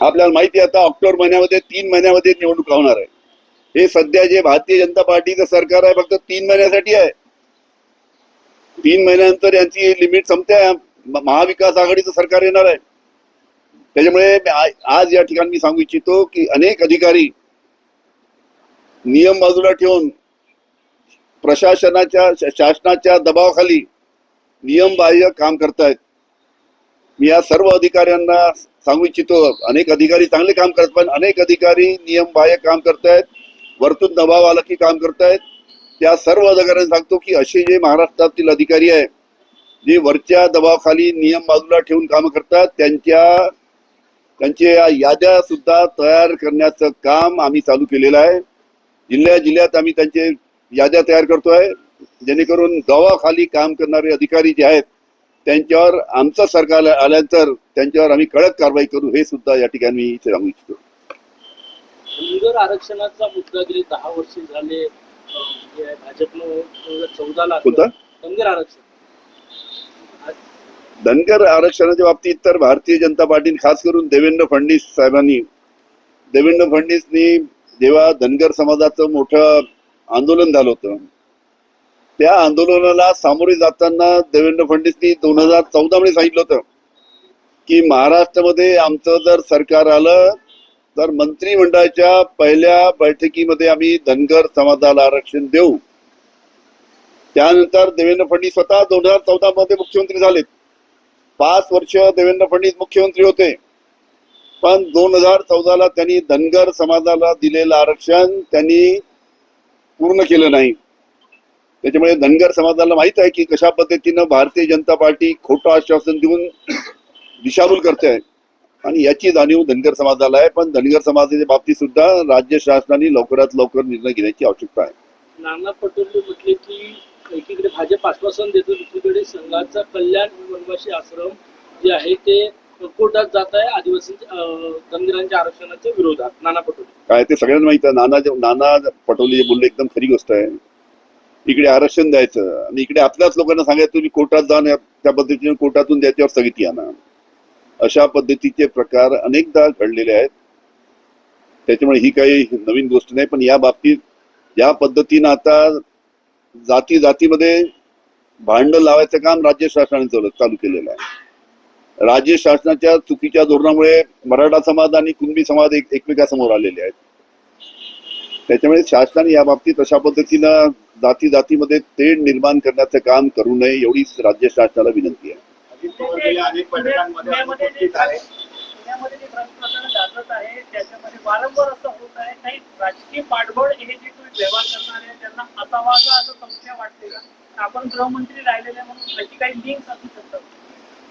आपल्याला माहिती आता ऑक्टोबर महिन्यामध्ये तीन महिन्यामध्ये निवडणूक होणार आहे. हे सध्या जे भारतीय जनता पार्टीचं सरकार आहे फक्त तीन महिन्यासाठी आहे. तीन महिन्यानंतर यांची लिमिट संपते महाविकास आघाडीचं सरकार येणार आहे. त्याच्यामुळे मी आज या ठिकाणी मी सांगू इच्छितो की अनेक अधिकारी नियम बाजूला ठेवून प्रशासनाच्या शासनाच्या दबावाखाली नियमबाह्य काम करतायत. मी या सर्व अधिकाऱ्यांना सांगू इच्छितो अनेक अधिकारी चांगले काम करत पण अनेक अधिकारी नियमबाह्य काम करतायत वरतून दबाव आला की काम करतायत. त्या सर्व अधिकाऱ्यांना सांगतो की असे जे महाराष्ट्रातील अधिकारी आहे जे वरच्या दबावाखाली नियम बाजूला ठेवून काम करतात त्यांच्या त्यांच्या याद्या सुद्धा तयार करण्याचं काम आम्ही चालू केलेलं आहे. जिल्ह्या जिल्ह्यात आम्ही त्यांचे याद्या तयार करतोय. जेणेकरून दबावाखाली काम करणारे अधिकारी जे आहेत त्यांच्यावर आमचं सरकार आल्यानंतर त्यांच्यावर आम्ही कडक कारवाई करू हे सुद्धा या ठिकाणी मी इथे सांगू इच्छितो धनगर आरक्षणाचा मुद्दा गेले दहा वर्ष झाले भाजपनं कोणता? धनगर आरक्षण धनगर आरक्षणाच्या बाबतीत तर भारतीय जनता पार्टीने खास करून देवेंद्र फडणवीस साहेबांनी देवेंद्र फडणवीसनी जेव्हा धनगर समाजाचं मोठं आंदोलन झालं होतं त्या आंदोलनाला सामोरे जाताना देवेंद्र फडणवीसनी दोन हजार चौदा मध्ये सांगितलं होतं की महाराष्ट्रामध्ये आमचं जर सरकार आलं तर मंत्रिमंडळाच्या पहिल्या बैठकीमध्ये आम्ही धनगर समाजाला आरक्षण देऊ. त्यानंतर देवेंद्र फडणवीस स्वतः दोन हजार चौदा मध्ये मुख्यमंत्री झालेत. पाच वर्ष देवेंद्र फडणवीस मुख्यमंत्री होते. पण दोन हजार चौदाला त्यांनी धनगर समाजाला दिलेलं आरक्षण त्यांनी पूर्ण केलं नाही. त्याच्यामुळे धनगर समाजाला माहीत आहे की कशा पद्धतीनं भारतीय जनता पार्टी खोटं आश्वासन देऊन दिशाभूल करते आहे आणि याची जाणीव धनगर समाजाला आहे. पण धनगर समाजाच्या बाबतीत सुद्धा राज्य शासनाने लवकरात लवकर निर्णय घेण्याची आवश्यकता आहे. नाना पटोले म्हटले की एकीकडे भाजप आश्वासन देतो दुसरीकडे संघाचा कल्याण वनवासी आश्रम जे आहे ते कोर्टात जात आहे. आदिवासी धनगरांच्या आरक्षणाच्या विरोधात. नाना पटोले. काय ते सगळ्यांना माहीत आहे. नाना नाना पटोले बोलले एकदम खरी गोष्ट आहे. इकडे आरक्षण द्यायचं. आणि इकडे आपल्याच लोकांना सांगायचं तुम्ही कोर्टात जाऊन त्या पद्धतीने कोर्टातून त्याच्यावर स्थगिती आणा. अशा पद्धतीचे प्रकार अनेकदा घडलेले आहेत. त्याच्यामुळे ही काही नवीन गोष्ट नाही पण या बाबतीत या पद्धतीनं आता जाती जातीमध्ये भांड लावायचं काम राज्य शासनाने चालू चालू केलेलं आहे. राज्य शासनाच्या चुकीच्या धोरणामुळे मराठा समाज आणि कुणबी समाज एक एकमेकासमोर आलेले आहेत. त्याच्यामुळे शासनाने या बाबतीत अशा पद्धतीनं जाती जातीमध्ये तेढ निर्माण करण्याचं काम करू नये एवढीच राज्य शासनाला विनंती आहे. हे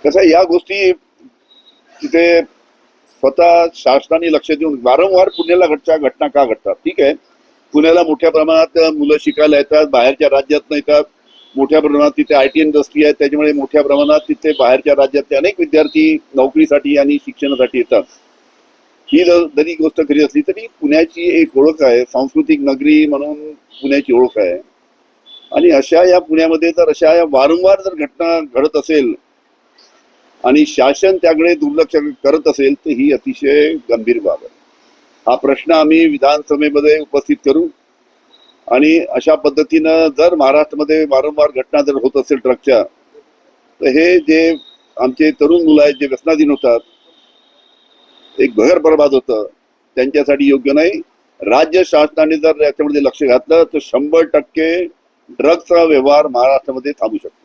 कसं आहे, या गोष्टी तिथे स्वतः शासनाने लक्ष देऊन वारंवार पुण्याला घडच्या घटना का घडतात? ठीक आहे पुण्याला मोठ्या प्रमाणात मुलं शिकायला येतात बाहेरच्या राज्यातनं येतात. मोठ्या प्रमाणात तिथे आय टी इंडस्ट्री आहे त्याच्यामुळे मोठ्या प्रमाणात तिथे बाहेरच्या राज्यातले अनेक विद्यार्थी नोकरीसाठी आणि शिक्षणासाठी येतात. ही जरी गोष्ट खरी असली तरी पुण्याची एक ओळख आहे सांस्कृतिक नगरी म्हणून पुण्याची ओळख आहे. आणि अशा या पुण्यामध्ये जर अशा या वारंवार जर घटना घडत असेल आणि शासन त्याकडे दुर्लक्ष करत असेल तर ही अतिशय गंभीर बाब आहे. हा प्रश्न आम्ही विधानसभेमध्ये उपस्थित करू. आणि अशा पद्धतीनं जर महाराष्ट्रामध्ये वारंवार घटना जर होत असेल ट्रकच्या तर हे जे आमचे तरुण मुलं आहेत जे व्यसनाधीन होतात एक घर बर्बाद होतं. त्यांच्यासाठी योग्य नाही. राज्य शासनाने जर याच्यामध्ये लक्ष घातलं तर शंभर टक्के ड्रग्सचा व्यवहार महाराष्ट्रामध्ये थांबू शकतो.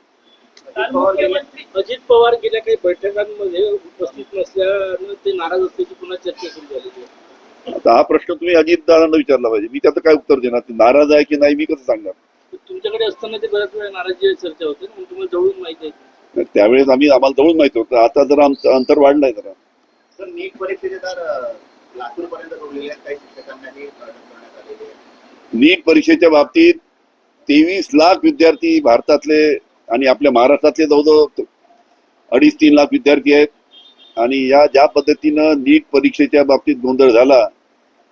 अजित पवार गेल्या काही बैठकांमध्ये उपस्थित नसल्यानं ते नाराज असल्याची पुन्हा चर्चा सुरू झाली आता हा प्रश्न तुम्ही अजित दादांना विचारला पाहिजे. मी त्याचं काय उत्तर देणार? ते नाराज आहे की नाही मी कसं सांगणार? तुमच्याकडे असताना ते बऱ्याच वेळा नाराजी चर्चा होते ना, तुम्हाला जवळून माहिती आहे. त्यावेळेस आम्ही आम्हाला जवळ माहिती होतं. आता जरा आमचं अंतर वाढलंय जरा. तर नीट परीक्षेचे तर लातूर पर्यंत जोडलेले आहेत काही शिक्षकांनाही अटक करण्यात आलेली आहे नीट परीक्षेच्या बाबतीत तेवीस लाख विद्यार्थी भारतातले आणि आपल्या महाराष्ट्रातले जवळजवळ अडीच तीन लाख विद्यार्थी आहेत. आणि या ज्या पद्धतीनं नीट परीक्षेच्या बाबतीत गोंधळ झाला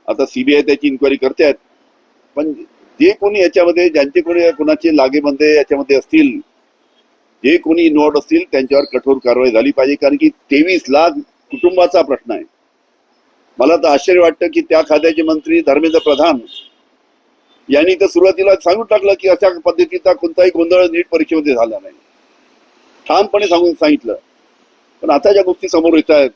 आता सीबीआय त्याची इन्क्वायरी करतायत. पण जे कोणी याच्यामध्ये ज्यांचे कोणी कोणाचे लागेबंदे याच्यामध्ये असतील जे कोणी इन्व्हॉल्ड असतील त्यांच्यावर कठोर कारवाई झाली पाहिजे. कारण की तेवीस लाख कुटुंबाचा प्रश्न आहे. मला तर आश्चर्य वाटतं की त्या खात्याचे मंत्री धर्मेंद्र प्रधान यांनी तर सुरुवातीला सांगून टाकलं की अशा पद्धतीचा कोणताही गोंधळ नीट परीक्षेमध्ये झाला नाही. ठामपणे सांगून सांगितलं. पण आता ज्या गोष्टी समोर येत आहेत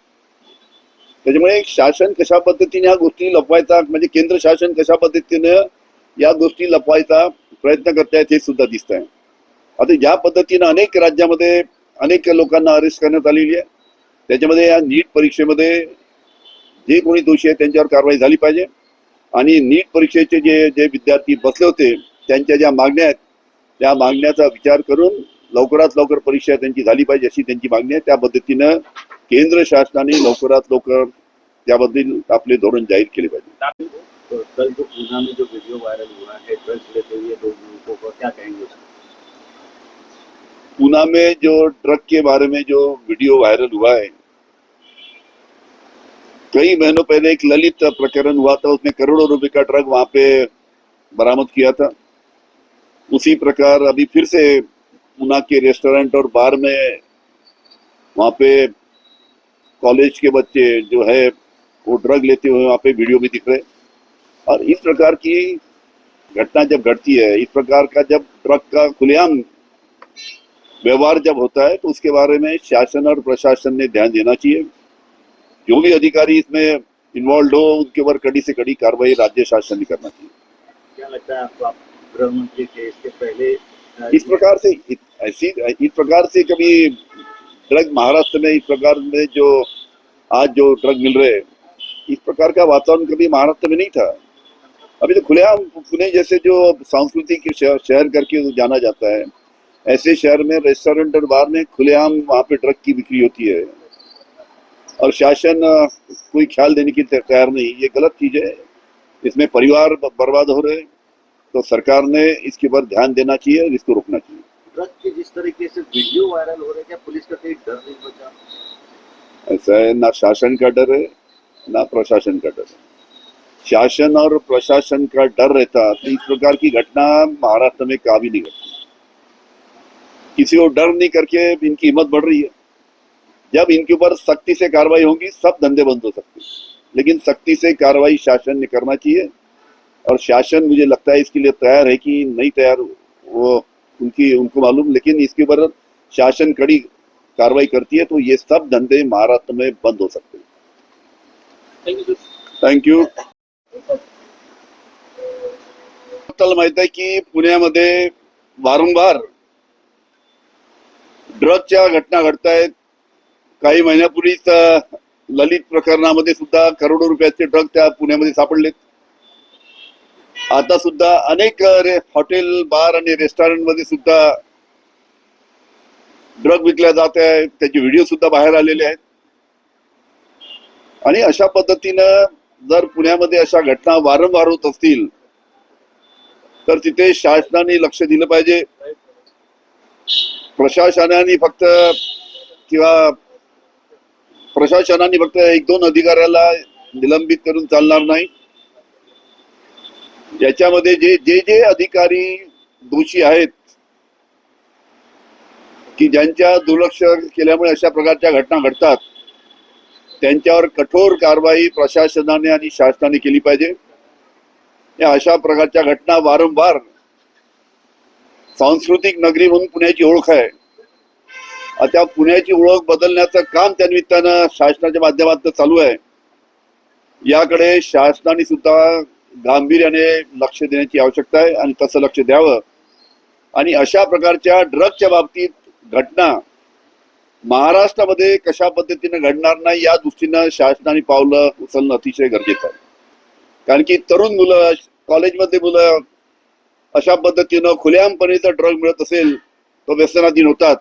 त्याच्यामुळे शासन कशा पद्धतीने ह्या गोष्टी लपवायचा म्हणजे केंद्र शासन कशा पद्धतीनं या गोष्टी लपवायचा प्रयत्न करतायत हे सुद्धा दिसत आहे आता ज्या पद्धतीनं अनेक राज्यामध्ये अनेक लोकांना अरेस्ट करण्यात आलेली आहे त्याच्यामध्ये या नीट परीक्षेमध्ये जे कोणी दोषी आहे त्यांच्यावर कारवाई झाली पाहिजे. आणि नीट परीक्षेचे जे जे विद्यार्थी बसले होते त्यांच्या ज्या मागण्या आहेत त्या मागण्याचा विचार करून लवकरात लवकर परीक्षा त्यांची झाली पाहिजे अशी त्यांची मागणी आहे. त्या पद्धतीनं केंद्र शासनाने लवकरात लवकर त्याबद्दल आपले धोरण जाहीर केले पाहिजे. तो कल जो पूना में जो वीडियो वायरल हुआ है ड्रग्स लेते हुए दो युवकों को क्या कहेंगे? पूना में जो ट्रक के बारे में जो वीडियो वायरल हुआ है कई महीनों पहले एक ललित प्रकरण हुआ था उसने करोड़ों रुपए का ट्रक वहाँ पे बरामद किया था। उसी प्रकार अभी फिर से पूना के रेस्टोरेंट और बार में वहाँ पे कॉलेज के बच्चे जो है वो ड्रग लेते हुए वहाँ पे वीडियो भी दिख रहे और इस प्रकार की घटना जब घटती है इस प्रकार का जब ट्रक का खुलेआम व्यवहार जब होता है तो उसके बारे में शासन और प्रशासन ने ध्यान देना चाहिए। जो भी अधिकारी इसमें इन्वॉल्व हो उनके ऊपर कड़ी से कड़ी कार्रवाई राज्य शासन ने करना चाहिए। क्या लगता है आपको आप गृह मंत्री थे इसके पहले इस प्रकार से ऐसी इस प्रकार से कभी ड्रग महाराष्ट्र में इस प्रकार में जो, आज जो ड्रग मिल रहे इस प्रकार का वातावरण कभी महाराष्ट्र में नहीं था। अभी तो खुलेआम पुणे जैसे जो सांस्कृतिक शहर शहर करके जाना जाता है। ऐसे शहर में रेस्टोरेंट और बार में खुलेआम वहाँ पे ड्रग की बिक्री होती है। और शासन, कोई ख्याल देने की तैयार नहीं, ये गलत चीज़ है। इसमें परिवार बर्बाद हो रहे तो सरकार ने इसके ऊपर ध्यान देना चाहिए और इसको रोकना चाहिए। ड्रग के जिस तरीके से वीडियो वायरल हो रहे क्या पुलिस का कहीं डर नहीं बचा? ऐसा है, ना शासन का डर है, ना प्रशासन का डर है। शासन और प्रशासन का डर रहता तो इस प्रकार की घटना महाराष्ट्र में कभी नहीं घटती। किसी को डर नहीं करके इनकी हिम्मत बढ़ रही है। जब इनके ऊपर सख्ती से कार्रवाई होगी, सब धंधे बंद हो सकते लेकिन सख्ती से कार्रवाई शासन ने करना चाहिए, और शासन, मुझे लगता है, इसके लिए तैयार है कि नहीं तैयार, वो उनकी उनको मालूम लेकिन इसके ऊपर शासन कड़ी कार्रवाई करती है तो ये सब धंधे महाराष्ट्र में बंद हो सकते हैं। थँक यू आपल्याला माहीत आहे की पुण्यामध्ये वारंवार ड्रगच्या घटना घडतायत. काही महिन्यापूर्वीच ललित प्रकरणामध्ये सुद्धा करोडो रुपयाचे ड्रग त्या पुण्यामध्ये सापडलेत. आता सुद्धा अनेक हॉटेल बार आणि रेस्टॉरंटमध्ये सुद्धा ड्रग विकल्या जात आहे त्याचे व्हिडिओ सुद्धा बाहेर आलेले आहेत. आणि अशा पद्धतीनं जर पुण्यामध्ये अशा घटना वारंवार होत असतील तर तिथे शासनाने लक्ष दिलं पाहिजे. प्रशासनाने फक्त किंवा प्रशासनाने फक्त एक दोन अधिकाऱ्याला निलंबित करून चालणार नाही. ज्याच्यामध्ये जे जे जे अधिकारी दोषी आहेत की ज्यांच्या दुर्लक्ष केल्यामुळे अशा प्रकारच्या घटना घडतात त्यांच्यावर कठोर कारवाई प्रशासनाने आणि शासनाने केली पाहिजे. या अशा प्रकारच्या घटना वारंवार सांस्कृतिक नगरी म्हणून पुण्याची ओळख आहे. आता पुण्याची ओळख बदलण्याचं काम त्या निमित्तानं शासनाच्या माध्यमातून चालू आहे. याकडे शासनाने सुद्धा गांभीर्याने लक्ष देण्याची आवश्यकता आहे आणि तसं लक्ष द्यावं. आणि अशा प्रकारच्या ड्रगच्या बाबतीत घटना महाराष्ट्रामध्ये कशा पद्धतीने घडणार नाही या दृष्टीनं शासनाने पावलं उचलणं अतिशय गरजेचं आहे. कारण की तरुण मुलं कॉलेजमध्ये मुलं अशा पद्धतीनं खुल्यामपणे जर ड्रग मिळत असेल तो व्यसनाधीन होतात.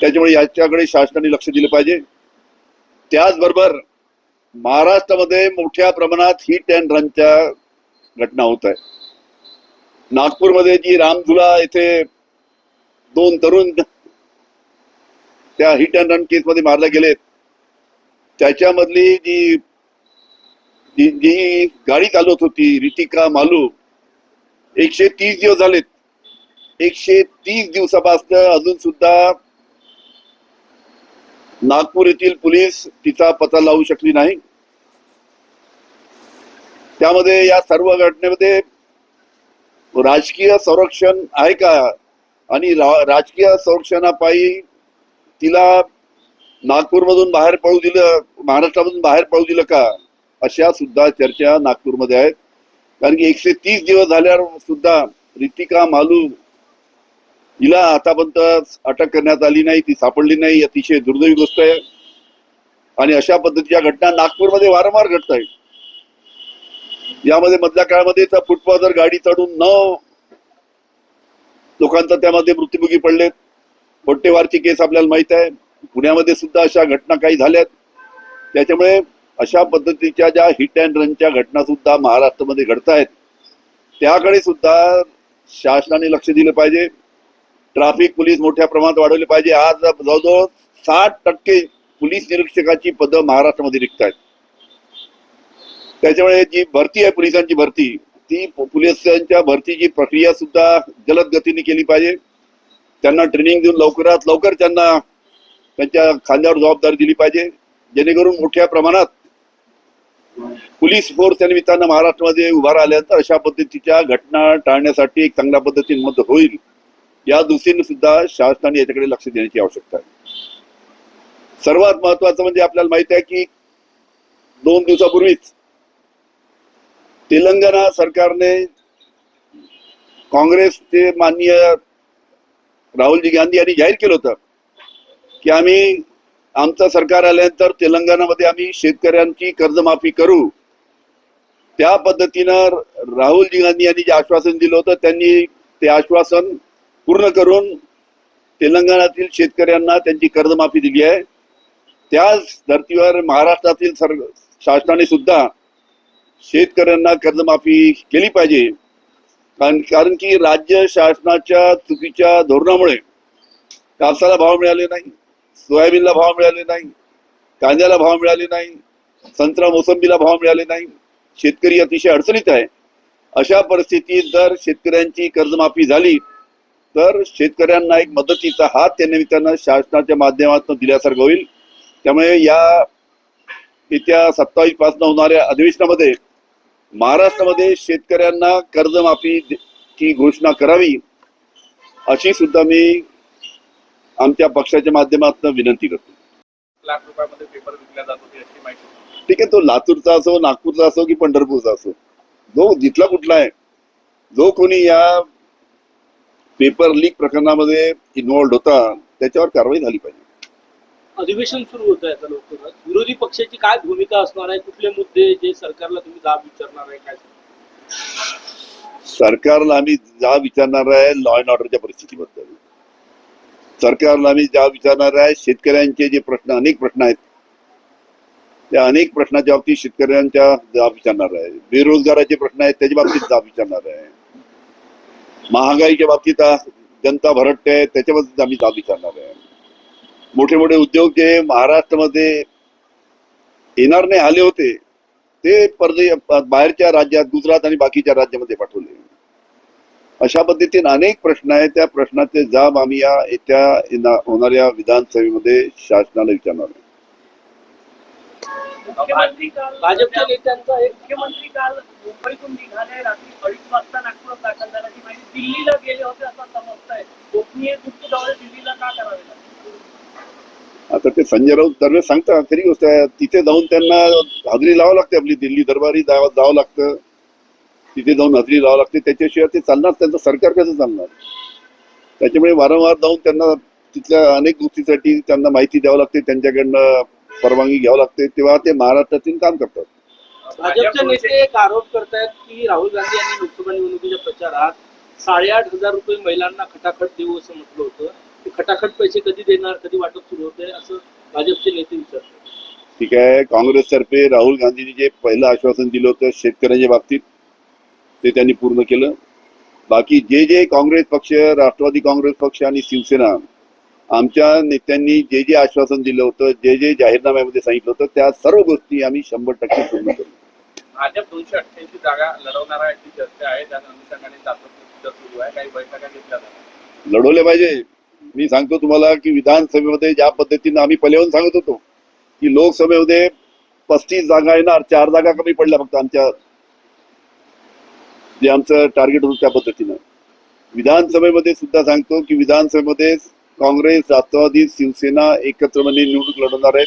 त्याच्यामुळे याच्याकडे शासनाने लक्ष दिलं पाहिजे. त्याचबरोबर महाराष्ट्रामध्ये मोठ्या प्रमाणात हिट अँड रनच्या घटना होत आहे नागपूरमध्ये जी रामझुला येथे दोन तरुण त्या हिट अँड रन केसमध्ये मारले गेलेत. त्याच्यामधली जी जी जी गाडी चालवत होती रितिका मालू एकशे तीस दिवस झालेत. एकशे तीस दिवसापासून अजून सुद्धा नागपूर येथील पोलीस तिचा पता लावू शकली नाही. त्यामध्ये या सर्व घटनेमध्ये राजकीय संरक्षण आहे का? आणि रा- राजकीय संरक्षणापायी तिला नागपूरमधून बाहेर पळू दिलं महाराष्ट्रामधून बाहेर पळू दिलं का? अशा सुद्धा चर्चा नागपूरमध्ये आहेत. कारण की एकशे तीस दिवस झाल्यावर सुद्धा रितिका मालू हिला आतापर्यंत अटक करण्यात आली नाही ती सापडली नाही अतिशय दुर्दैवी गोष्ट आहे. आणि अशा पद्धतीच्या घटना नागपूरमध्ये वारंवार घडत आहेत यामध्ये मधल्या काळामध्ये फुटपाथवर गाडी चढून नऊ लोकांचा त्यामध्ये मृत्युमुखी पडलेत. पोट्टेवारची केस आपल्याला माहीत आहे. पुण्यामध्ये सुद्धा अशा घटना काही झाल्यात. त्याच्यामुळे अशा पद्धतीच्या ज्या हिट अँड रनच्या घटना सुद्धा महाराष्ट्रामध्ये घडत आहेत त्याकडे सुद्धा शासनाने लक्ष दिलं पाहिजे. ट्रॅफिक पोलीस मोठ्या प्रमाणात वाढवले पाहिजे. आज जवळजवळ साठ टक्के पोलीस निरीक्षकाची पदं महाराष्ट्रामध्ये रिक्त आहेत त्याच्यामुळे जी भरती आहे पोलिसांची भरती ती पोलिसांच्या भरतीची प्रक्रिया सुद्धा जलद गतीने केली पाहिजे. त्यांना ट्रेनिंग देऊन लवकरात लवकर त्यांना त्यांच्या खांद्यावर जबाबदारी दिली पाहिजे. जेणेकरून मोठ्या प्रमाणात पोलीस फोर्स या निमित्तानं महाराष्ट्रामध्ये उभा राहिल्यानंतर अशा पद्धतीच्या घटना टाळण्यासाठी एक चांगल्या पद्धतीने मदत होईल. या दृष्टीने सुद्धा शासनाने याच्याकडे लक्ष देण्याची आवश्यकता आहे. सर्वात महत्वाचं म्हणजे आपल्याला माहिती आहे की दोन दिवसापूर्वीच तेलंगणा सरकारने काँग्रेसचे माननीय राहुलजी गांधी यांनी जाहीर केलं होतं की आम्ही आमचं सरकार आल्यानंतर तेलंगणामध्ये आम्ही शेतकऱ्यांची कर्जमाफी करू. त्या पद्धतीनं राहुलजी गांधी यांनी जे आश्वासन दिलं होतं त्यांनी ते आश्वासन पूर्ण करून तेलंगणातील शेतकऱ्यांना त्यांची कर्जमाफी दिली आहे. त्याच धर्तीवर महाराष्ट्रातील सर शासनाने सुद्धा शेतकऱ्यांना कर्जमाफी केली पाहिजे. कारण कारण की राज्य शासनाच्या चुकीच्या धोरणामुळे कापसाला भाव मिळाले नाही सोयाबीनला भाव मिळाले नाही कांद्याला भाव मिळाले नाही संत्रा मोसंबीला भाव मिळाले नाही. शेतकरी अतिशय अडचणीत आहे. अशा परिस्थितीत जर शेतकऱ्यांची कर्जमाफी झाली तर शेतकऱ्यांना एक मदतीचा हात त्या निमित्तानं शासनाच्या माध्यमातून दिल्यासारखं होईल त्यामुळे या येत्या सत्तावीसपासून होणाऱ्या अधिवेशनामध्ये महाराष्ट्रामध्ये शेतकऱ्यांना कर्जमाफी ची घोषणा करावी अशी सुद्धा मी आमच्या पक्षाच्या माध्यमातून विनंती करतो लाख रुपयामध्ये पेपर विकल्या जात अशी माहिती होती. ठीक आहे तो लातूरचा असो नागपूरचा असो की पंढरपूरचा असो जो जिथला कुठला आहे जो कोणी या पेपर लीक प्रकरणामध्ये इन्व्हॉल्ड होता त्याच्यावर कारवाई झाली पाहिजे. अधिवेशन सुरू होत आहे लवकरच विरोधी पक्षाची काय भूमिका असणार आहे? कुठले मुद्दे जे सरकारला तुम्ही जाब विचारणार आहे? काय? सरकारला आम्ही जा विचारणार आहे लॉ अँड ऑर्डरच्या परिस्थितीबद्दल. सरकारला आम्ही जा विचारणार आहे शेतकऱ्यांचे जे प्रश्न अनेक प्रश्न आहेत. त्या अनेक प्रश्नाच्या बाबतीत शेतकऱ्यांच्या जाब विचारणार आहे. बेरोजगाराचे प्रश्न आहेत त्याच्या बाबतीत जाब विचारणार आहे. महागाईच्या बाबतीत जनता भरटते आहे त्याच्या बाबतीत आम्ही जाब विचारणार आहे. मोठे मोठे उद्योग जे महाराष्ट्रामध्ये येणार नाही आले होते ते परदे बाहेरच्या राज्यात गुजरात आणि बाकीच्या राज्यामध्ये पाठवले. अशा पद्धतीने अनेक प्रश्न आहेत. त्या प्रश्नाचे जाब आम्ही या येत्या होणाऱ्या विधानसभेमध्ये शासनाला विचारणार आहे भाजपच्या नेत्यांचा एक मुख्यमंत्री काल मुंबईतून निघाले रात्री अडीच वाजता नागपुरात दाखल दिल्लीला गेले होते असं समजतंय गोपनीय गुप्त दौरे दिल्लीला का करावे लागले? आता ते संजय राऊत दरवेळेस सांगतात खरी गोष्ट आहे तिथे जाऊन त्यांना हजेरी लावावं लागते आपली दिल्ली दरबारी जावं जावं लागतं. तिथे जाऊन हजेरी लावावं लागते. त्याच्याशिवाय ते चालणार त्यांचं सरकार कसं चालणार? त्याच्यामुळे वारंवार जाऊन त्यांना तिथल्या अनेक गोष्टीसाठी त्यांना माहिती द्यावं लागते त्यांच्याकडनं परवानगी घ्यावं लागते. तेव्हा ते महाराष्ट्रातील काम करतात. भाजपचे नेते एक आरोप करतायत की राहुल गांधी यांनी लोकसभा निवडणुकीच्या प्रचारात साडेआठ हजार रुपये महिलांना खटाखट देऊ असं म्हटलं होतं. ते खटाखट पैसे कधी देणार कधी वाटप सुरू होते असं भाजपचे नेते विचारतात. ठीक आहे. काँग्रेसतर्फे राहुल गांधींनी जे पहिलं आश्वासन दिलं होतं शेतकऱ्यांच्या बाबतीत ते त्यांनी पूर्ण केलं. बाकी जे जे काँग्रेस पक्ष राष्ट्रवादी काँग्रेस पक्ष आणि शिवसेना आमच्या नेत्यांनी जे जे आश्वासन दिलं होतं जे जे जाहीरनाम्यामध्ये सांगितलं होतं त्या सर्व गोष्टी आम्ही शंभर टक्के पूर्ण करू भाजप दोनशे अठ्ठ्याऐंशी जागा लढवणार आहे अशी चर्चा आहे. त्या अनुषंगाने चाचपणी सुरू आहे. काही बैठका घेतल्या जातात. लढवले पाहिजे. मी सांगतो तुम्हाला की विधानसभेमध्ये ज्या पद्धतीनं आम्ही पहिल्याहून सांगत होतो की लोकसभेमध्ये पस्तीस जागा येणार चार जागा कमी पडल्या फक्त आमच्या जे आमचं टार्गेट होतं त्या पद्धतीनं. विधानसभेमध्ये सुद्धा सांगतो की विधानसभेमध्ये काँग्रेस राष्ट्रवादी शिवसेना एकत्रपणे निवडणूक लढवणार आहेत.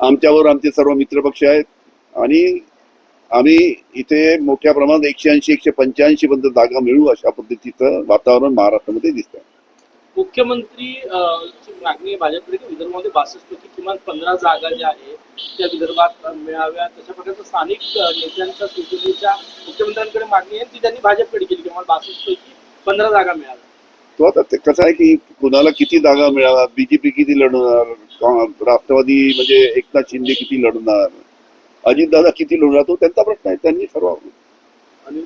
आमच्यावर आमचे सर्व मित्रपक्ष आहेत. आणि आम्ही इथे मोठ्या प्रमाणात एकशे ऐंशी एकशे पंच्याऐंशी पर्यंत जागा मिळू अशा पद्धतीचं वातावरण महाराष्ट्रामध्ये दिसतंय. मुख्यमंत्री मागणी आहे भाजपकडे विदर्भामध्ये बासष्ट पैकी किमान पंधरा जागा ज्या आहेत त्या विदर्भात मिळाव्या तशा प्रकारचं स्थानिक नेत्यांच्या शिवसेनेच्या मुख्यमंत्र्यांकडे मागणी आहे ती त्यांनी भाजपकडे केली किमान बासष्ट पैकी पंधरा जागा मिळाव्या तो आता ते कसं आहे की कुणाला किती जागा मिळाला बीजेपी किती लढवणार? राष्ट्रवादी म्हणजे एकनाथ शिंदे किती लढवणार अजितदादा किती लढवणार तो त्यांचा प्रश्न आहे त्यांनी ठरवावं. आणि